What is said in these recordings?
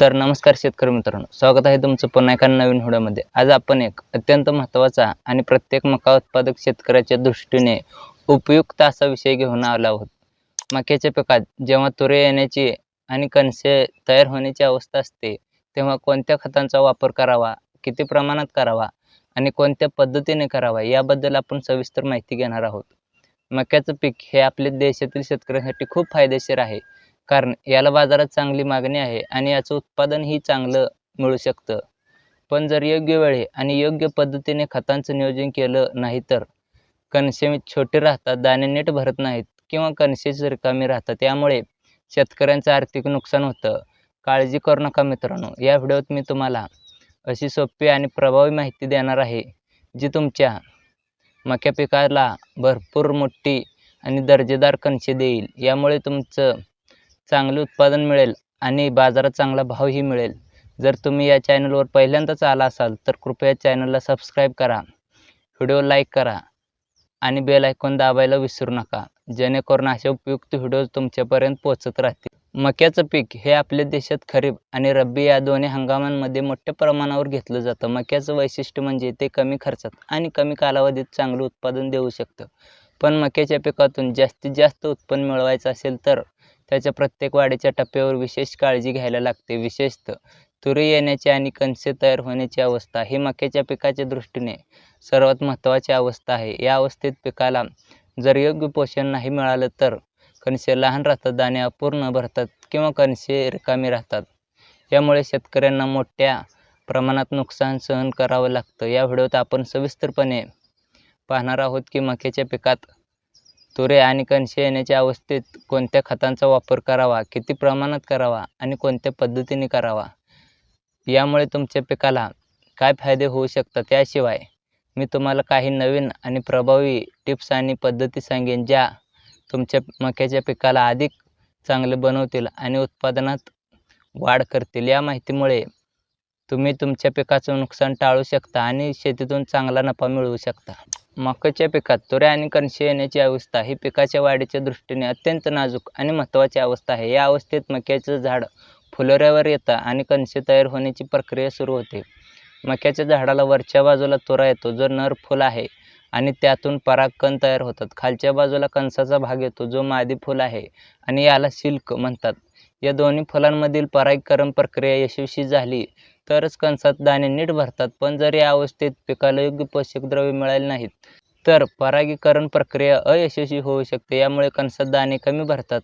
तर नमस्कार शेतकरी मित्रांनो स्वागत आहे तुमचं पुन्हा एका नवीन व्हिडिओमध्ये. आज आपण एक अत्यंत महत्त्वाचा आणि प्रत्येक मका उत्पादक शेतकऱ्याच्या दृष्टीने उपयुक्त असा विषय घेऊन आलो आहोत. मक्याच्या पिकात जेव्हा तुरे येण्याची आणि कणसे तयार होण्याची अवस्था असते तेव्हा कोणत्या खतांचा वापर करावा किती प्रमाणात करावा आणि कोणत्या पद्धतीने करावा याबद्दल आपण सविस्तर माहिती घेणार आहोत. मक्याचं पीक हे आपल्या देशातील शेतकऱ्यांसाठी खूप फायदेशीर आहे. कारण याला बाजारात चांगली मागणी आहे आणि याचं उत्पादनही चांगलं मिळू शकतं. पण जर योग्य वेळी आणि योग्य पद्धतीने खतांचं नियोजन केलं नाही तर? कणसे छोटे राहतात दाणे नीट भरत नाहीत किंवा कणसेच रिकामी राहतात त्यामुळे शेतकऱ्यांचं आर्थिक नुकसान होतं. काळजी करू नका मित्रांनो या व्हिडिओत मी तुम्हाला अशी सोपी आणि प्रभावी माहिती देणार आहे जी तुमच्या मक्या पिकाला भरपूर मोठी आणि दर्जेदार कणसे देईल. यामुळे तुमचं चांगले उत्पादन मिळेल आणि बाजारात चांगला भावही मिळेल. जर तुम्ही या चॅनलवर पहिल्यांदाच आला असाल तर कृपया चॅनलला सबस्क्राईब करा व्हिडिओ लाईक करा आणि बेल ऐकून दाबायला विसरू नका जेणेकरून असे उपयुक्त व्हिडिओ तुमच्यापर्यंत पोहोचत राहतील. मक्याचं पीक हे आपल्या देशात खरीप आणि रब्बी या दोन्ही हंगामांमध्ये मोठ्या प्रमाणावर घेतलं जातं. मक्याचं वैशिष्ट्य म्हणजे ते कमी खर्चात आणि कमी कालावधीत चांगलं उत्पादन देऊ शकतं. पण मक्याच्या पिकातून जास्तीत जास्त उत्पन्न मिळवायचं असेल तर त्याच्या प्रत्येक वाढीच्या टप्प्यावर विशेष काळजी घ्यायला लागते. विशेषतः तुरी येण्याची आणि कणसे तयार होण्याची अवस्था ही मक्याच्या पिकाच्या दृष्टीने सर्वात महत्त्वाची अवस्था आहे. या अवस्थेत पिकाला जर योग्य पोषण नाही मिळालं तर कणसे लहान राहतात दाणे अपूर्ण भरतात किंवा कणसे रिकामी राहतात. यामुळे शेतकऱ्यांना मोठ्या प्रमाणात नुकसान सहन करावं लागतं. या व्हिडिओत आपण सविस्तरपणे पाहणार आहोत की मक्याच्या पिकात तुरे आणि कणसे येण्याच्या अवस्थेत कोणत्या खतांचा वापर करावा? किती प्रमाणात करावा? आणि कोणत्या पद्धतीने करावा? यामुळे तुमच्या पिकाला काय फायदे होऊ शकतात त्याशिवाय मी तुम्हाला काही नवीन आणि प्रभावी टिप्स आणि पद्धती सांगेन ज्या तुमच्या मक्याच्या पिकाला अधिक चांगले बनवतील आणि उत्पादनात वाढ करतील. या माहितीमुळे तुम्ही तुमच्या पिकाचं नुकसान टाळू शकता आणि शेतीतून चांगला नफा मिळवू शकता. मकाच्या पिकात तुऱ्या आणि कणसे येण्याची अवस्था ही पिकाच्या वाढीच्या दृष्टीने अत्यंत नाजूक आणि महत्त्वाची अवस्था आहे. या अवस्थेत मक्याचं झाड फुलोऱ्यावर येतं आणि कणसे तयार होण्याची प्रक्रिया सुरू होते. मक्याच्या झाडाला वरच्या बाजूला तुरा येतो जो नर फुल आहे आणि त्यातून परागकण तयार होतात. खालच्या बाजूला कणसाचा भाग येतो जो मादी फुल आहे आणि याला सिल्क म्हणतात. या दोन्ही फुलांमधील परागीकरण प्रक्रिया यशस्वी झाली तरच कणसात दाणे नीट भरतात पण जर या अवस्थेत पिकाला योग्य पोषक द्रव्ये मिळाली नाहीत तर परागीकरण प्रक्रिया अयशस्वी होऊ शकते. यामुळे कणसात दाणे कमी भरतात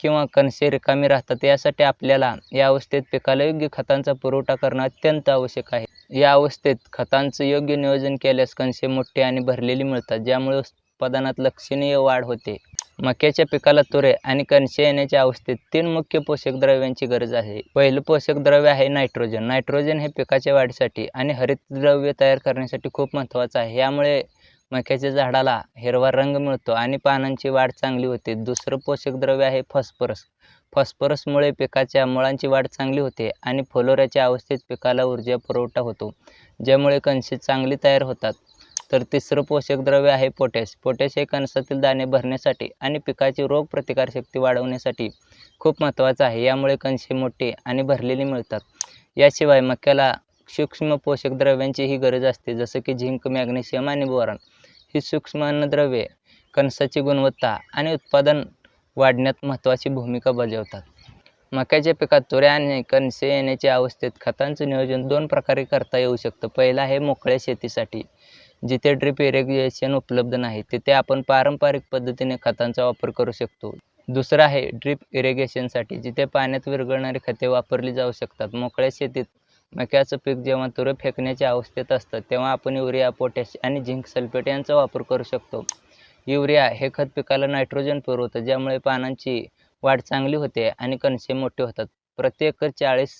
किंवा कणसे रिकामी राहतात. यासाठी आपल्याला या अवस्थेत पिकाला योग्य खतांचा पुरवठा करणं अत्यंत आवश्यक आहे. या अवस्थेत खतांचं योग्य नियोजन केल्यास कणसे मोठे आणि भरलेली मिळतात ज्यामुळे उत्पादनात लक्षणीय वाढ होते. मक्याच्या पिकाला तुरे आणि कणसे येण्याच्या अवस्थेत तीन मुख्य पोषक द्रव्यांची गरज आहे. पहिलं पोषक द्रव्य आहे नायट्रोजन. नायट्रोजन हे पिकाच्या वाढीसाठी आणि हरितद्रव्य तयार करण्यासाठी खूप महत्त्वाचं आहे. यामुळे मक्याच्या झाडाला हिरवा रंग मिळतो आणि पानांची वाढ चांगली होते. दुसरं पोषक द्रव्य आहे फॉस्फरस. फॉस्फरसमुळे पिकाच्या मुळांची वाढ चांगली होते आणि फुलोऱ्याच्या अवस्थेत पिकाला ऊर्जा पुरवठा होतो ज्यामुळे कणसे चांगली तयार होतात. तर तिसरं पोषक द्रव्य आहे पोटॅश. पोटॅश हे कणसातील दाणे भरण्यासाठी आणि पिकाची रोगप्रतिकारशक्ती वाढवण्यासाठी खूप महत्त्वाचं आहे. यामुळे कणसे मोठे आणि भरलेली मिळतात. याशिवाय मक्याला सूक्ष्म पोषक द्रव्यांचीही गरज असते जसं की झिंक मॅग्नेशियम आणि बोरान. ही सूक्ष्म अन्नद्रव्ये कणसाची गुणवत्ता आणि उत्पादन वाढण्यात महत्त्वाची भूमिका बजावतात. मक्याच्या पिकात तुऱ्या आणि कणसे येण्याच्या अवस्थेत खतांचं नियोजन दोन प्रकारे करता येऊ शकतं. पहिलं आहे मोकळ्या शेतीसाठी. जिथे ड्रिप इरिगेशन उपलब्ध नाही तिथे आपण पारंपरिक पद्धतीने खतांचा वापर करू शकतो. दुसरं आहे ड्रिप इरिगेशनसाठी जिथे पाण्यात विरघळणारी खते वापरली जाऊ शकतात. मोकळ्या शेतीत मक्याचं पीक जेव्हा तुरे फेकण्याच्या अवस्थेत असतं तेव्हा आपण युरिया पोटॅश आणि झिंक सल्फेट यांचा वापर करू शकतो. युरिया हे खत पिकाला नायट्रोजन पुरवतं ज्यामुळे पानांची वाढ चांगली होते आणि कणसे मोठे होतात. प्रति एकर चाळीस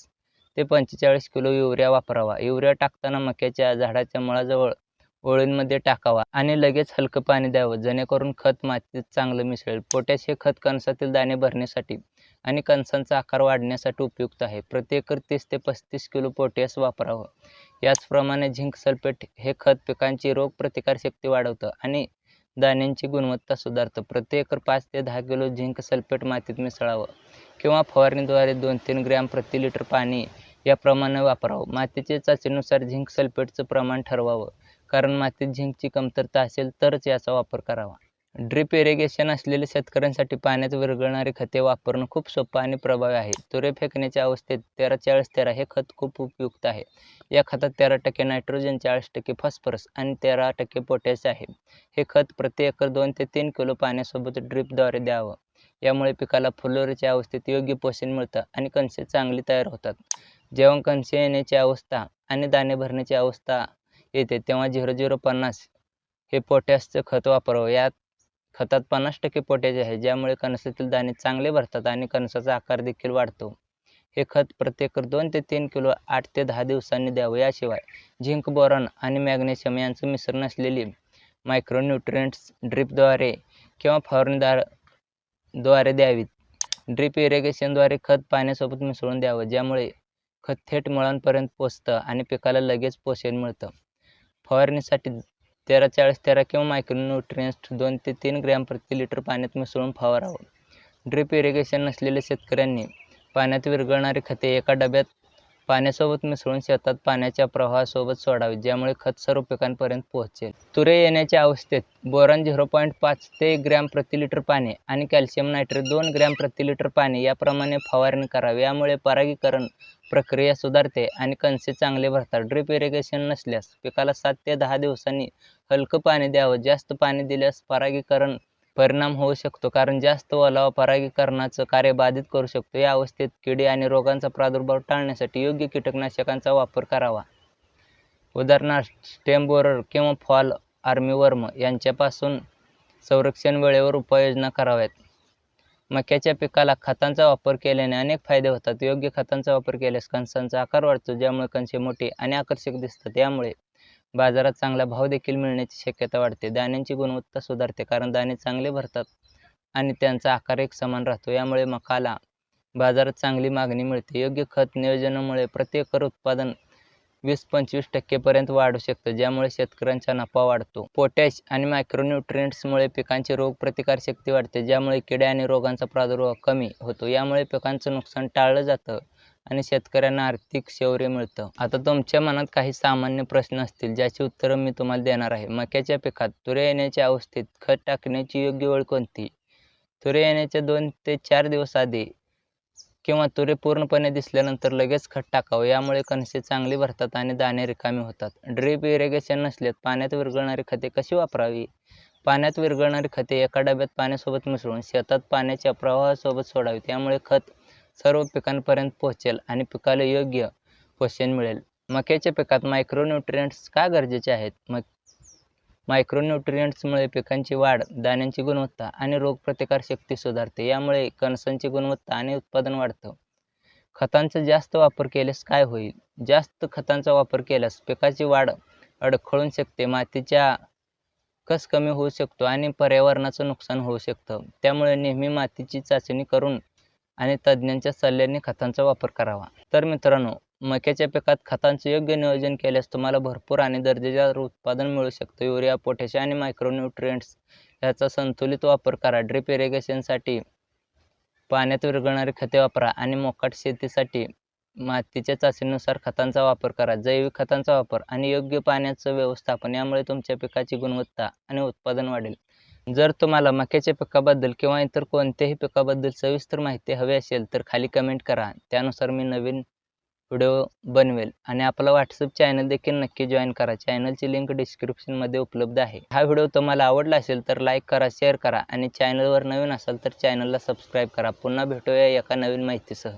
ते पंचेचाळीस किलो युरिया वापरावा. युरिया टाकताना मक्याच्या झाडाच्या मुळाजवळ ओळींमध्ये टाकावा आणि लगेच हलकं पाणी द्यावं. जेणेकरून खत मातीत चांगलं मिसळेल. पोटॅश हे खत कणसातील दाणे भरण्यासाठी आणि कणसांचा आकार वाढण्यासाठी उपयुक्त आहे. प्रति एकर तीस ते पस्तीस किलो पोटॅश वापरावं. याचप्रमाणे झिंक सल्फेट हे खत पिकांची रोगप्रतिकारशक्ती वाढवतं आणि दाण्यांची गुणवत्ता सुधारतं. प्रति एकर पाच ते दहा किलो झिंक सल्फेट मातीत मिसळावं किंवा फवारणीद्वारे दोन तीन ग्रॅम प्रति लिटर पाणी याप्रमाणे वापरावं. मातीच्या चाचणीनुसार झिंक सल्फेटचं प्रमाण ठरवावं. कारण मातीत झिंकची कमतरता असेल तरच याचा वापर करावा. ड्रिप इरिगेशन असलेल्या शेतकऱ्यांसाठी पाण्यात विरघळणारी खते वापरणं खूप सोपं आणि प्रभावी आहे. तुरे फेकण्याच्या अवस्थेत तेरा चाळीस तेरा हे खत खूप उपयुक्त आहे. या खतात तेरा टक्के नायट्रोजन चाळीस टक्के फॉस्फरस आणि तेरा टक्के पोटॅश आहे. हे खत प्रति एकर दोन ते तीन किलो पाण्यासोबत ड्रिपद्वारे द्यावं. यामुळे पिकाला फुलोरीच्या अवस्थेत योग्य पोषण मिळतं आणि कणसे चांगली तयार होतात. जेव्हा कणसे येण्याची अवस्था आणि दाणे भरण्याची अवस्था येते तेव्हा झिरो झिरो पन्नास हे पोटॅशचं खत वापरावं. यात खतात पन्नास टक्के पोटॅश आहे ज्यामुळे कणसातील दाणे चांगले भरतात आणि कणसाचा आकार देखील वाढतो. हे खत प्रत्येक दोन ते तीन किलो आठ ते दहा दिवसांनी द्यावं. याशिवाय झिंक बोरॉन आणि मॅग्नेशियम यांचं मिश्रण असलेली मायक्रोन्यूट्रिएंट्स ड्रिपद्वारे किंवा फवारणीदारद्वारे द्यावीत. ड्रिप इरिगेशनद्वारे खत पाण्यासोबत मिसळून द्यावं ज्यामुळे खत थेट मुळांपर्यंत पोचतं आणि पिकाला लगेच पोषण मिळतं. फवारणीसाठी तेरा चाळीस तेरा किंवा मायक्रोन्युट्रिएंट्स दोन ते तीन ग्रॅम प्रति लिटर पाण्यात मिसळून फवारावं. ड्रिप इरिगेशन नसलेल्या शेतकऱ्यांनी पाण्यात विरघळणारी खते एका डब्यात पाण्यासोबत मिसळून शेतात पाण्याच्या प्रवाहासोबत सोडावी ज्यामुळे खत सर्व पिकांपर्यंत पोहोचेल. तुरे येण्याच्या अवस्थेत बोरॉन झिरो पॉईंट पाच ते एक ग्रॅम प्रति लिटर पाणी आणि कॅल्शियम नायट्रेट दोन ग्रॅम प्रति लिटर पाणी याप्रमाणे फवारणी करावी. यामुळे परागीकरण प्रक्रिया सुधारते आणि कणसे चांगले भरतात. ड्रिप इरिगेशन नसल्यास पिकाला सात ते दहा दिवसांनी हलकं पाणी द्यावं. जास्त पाणी दिल्यास परागीकरण परिणाम होऊ शकतो कारण जास्त ओलावा परागीकरणाचं कार्य बाधित करू शकतो. या अवस्थेत किडे आणि रोगांचा प्रादुर्भाव टाळण्यासाठी योग्य कीटकनाशकांचा वापर करावा. उदाहरणार्थ स्टेम्बोरर किंवा फॉल आर्मीवर्म यांच्यापासून संरक्षण वेळेवर उपाययोजना कराव्यात. मक्याच्या पिकाला खतांचा वापर केल्याने अनेक फायदे होतात. योग्य खतांचा वापर केल्यास कणसांचा आकार वाढतो ज्यामुळे कणसे मोठी आणि आकर्षक दिसतात. यामुळे बाजारात चांगला भाव देखील मिळण्याची शक्यता वाढते. दाण्यांची गुणवत्ता सुधारते कारण दाणे चांगले भरतात आणि त्यांचा आकार एक समान राहतो. यामुळे मकाला बाजारात चांगली मागणी मिळते. योग्य खत नियोजनामुळे प्रति एकर उत्पादन वीस पंचवीस टक्केपर्यंत वाढू शकतं ज्यामुळे शेतकऱ्यांचा नफा वाढतो. पोटॅश आणि मायक्रोन्युट्रियंट्समुळे पिकांची रोगप्रतिकारशक्ती वाढते ज्यामुळे किडे आणि रोगांचा प्रादुर्भाव कमी होतो. यामुळे पिकांचं नुकसान टाळलं जातं आणि शेतकऱ्यांना आर्थिक शौर्य मिळतं. आता तुमच्या मनात काही सामान्य प्रश्न असतील ज्याची उत्तरं मी तुम्हाला देणार आहे. मक्याच्या पिकात तुरे येण्याच्या अवस्थेत खत टाकण्याची योग्य वेळ कोणती? तुरे येण्याच्या दोन ते चार दिवस आधी किंवा तुरे पूर्णपणे दिसल्यानंतर लगेच खत टाकावं. यामुळे कणसे चांगली भरतात आणि दाणे रिकामी होतात. ड्रीप इरिगेशन नसल्यात पाण्यात विरघळणारी खते कशी वापरावी? पाण्यात विरघळणारी खते एका डब्यात पाण्यासोबत मिसळून शेतात पाण्याच्या प्रवाहासोबत सोडावी त्यामुळे खत सर्व पिकांपर्यंत पोहोचेल आणि पिकाला योग्य पोषण मिळेल. मक्याच्या पिकात मायक्रोन्युट्रियंट्स का गरजेचे आहेत? मग मायक्रोन्युट्रिएंट्समुळे पिकांची वाढ दाण्यांची गुणवत्ता आणि रोगप्रतिकारशक्ती सुधारते. यामुळे कणसांची गुणवत्ता आणि उत्पादन वाढतं. खतांचा जास्त वापर केल्यास काय होईल? जास्त खतांचा वापर केल्यास पिकाची वाढ अडखळून शकते मातीच्या कस कमी होऊ शकतो आणि पर्यावरणाचं नुकसान होऊ शकतं. त्यामुळे नेहमी मातीची चाचणी करून आणि तज्ज्ञांच्या सल्ल्याने खतांचा वापर करावा. तर मित्रांनो मक्याच्या पिकात खतांचं योग्य नियोजन केल्यास तुम्हाला भरपूर आणि दर्जेदार उत्पादन मिळू शकतं. युरिया पोटॅशियम आणि मायक्रोन्युट्रिएंट्स याचा संतुलित वापर करा. ड्रिप इरिगेशनसाठी पाण्यात विरघळणारी खते वापरा आणि मोकाट शेतीसाठी मातीच्या चाचणीनुसार खतांचा वापर करा. जैविक खतांचा वापर आणि योग्य पाण्याचं व्यवस्थापन यामुळे तुमच्या पिकाची गुणवत्ता आणि उत्पादन वाढेल. जर तुम्हाला मक्याच्या पिकाबद्दल किंवा इतर कोणत्याही पिकाबद्दल सविस्तर माहिती हवी असेल तर खाली कमेंट करा. त्यानुसार मी नवीन व्हिडिओ बनवेल. आणि आपला व्हॉट्सअप चॅनल देखील नक्की जॉईन करा. चॅनलची लिंक डिस्क्रिप्शनमध्ये उपलब्ध आहे. हा व्हिडिओ तुम्हाला आवडला असेल तर लाईक करा शेअर करा. आणि चॅनलवर नवीन असाल तर चॅनलला सबस्क्राईब करा. पुन्हा भेटूया एका नवीन माहितीसह.